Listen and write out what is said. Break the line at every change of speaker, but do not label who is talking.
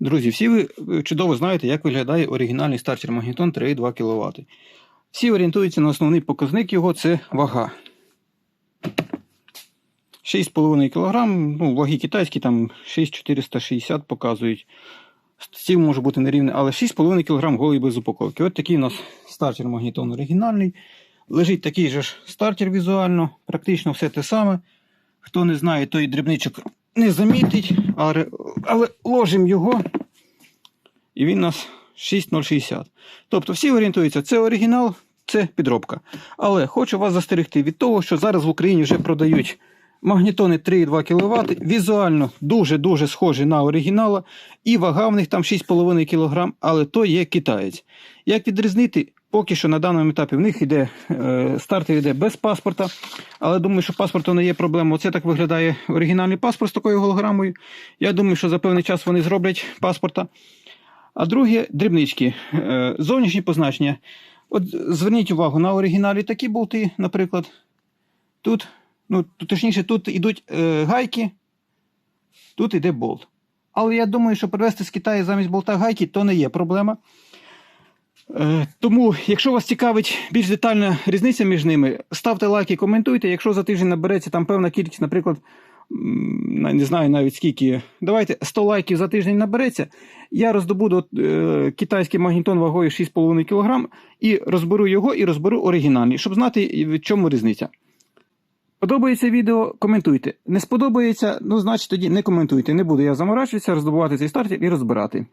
Друзі, всі ви чудово знаєте, як виглядає оригінальний стартер магнітон 3,2 кВт. Всі орієнтуються на основний показник його це вага. 6,5 кг, ну, ваги китайські там 6,460 показують. Стів може бути нерівний, але 6,5 кг голий без упаковки. От такий у нас стартер магнітон оригінальний. Лежить такий же ж стартер візуально, практично все те саме. Хто не знає, той дрібничок не замітить, але, ложимо його, і він у нас 6,060. Тобто всі орієнтуються, це оригінал, це підробка. Але хочу вас застерегти від того, що зараз в Україні вже продають магнітони 3,2 кВт, візуально дуже-дуже схожі на оригінала, і вага в них там 6,5 кг, але то є китаєць. Як відрізнити? Поки що на даному етапі в них йде е, стартер йде без паспорта, але думаю, що паспорту не є проблема. Оце так виглядає оригінальний паспорт з такою голограмою. Я думаю, що за певний час вони зроблять паспорта. А друге дрібнички. Е, зовнішні позначення. От зверніть увагу на оригіналі такі болти, наприклад. Тут, ну, точніше, тут йдуть е, гайки, тут йде болт. Але я думаю, що привезти з Китаю замість болта гайки то не є проблема. Е, Тому, якщо вас цікавить більш детальна різниця між ними, ставте лайки, коментуйте. Якщо за тиждень набереться там певна кількість, наприклад, не знаю навіть скільки, давайте 100 лайків за тиждень набереться. Я роздобуду е, китайський магнітон вагою 6,5 кг і розберу його і розберу оригінальний, щоб знати, в чому різниця. Подобається відео, коментуйте. Не сподобається, ну значить тоді не коментуйте. Не буду я заморачуватися, роздобувати цей стартер і розбирати.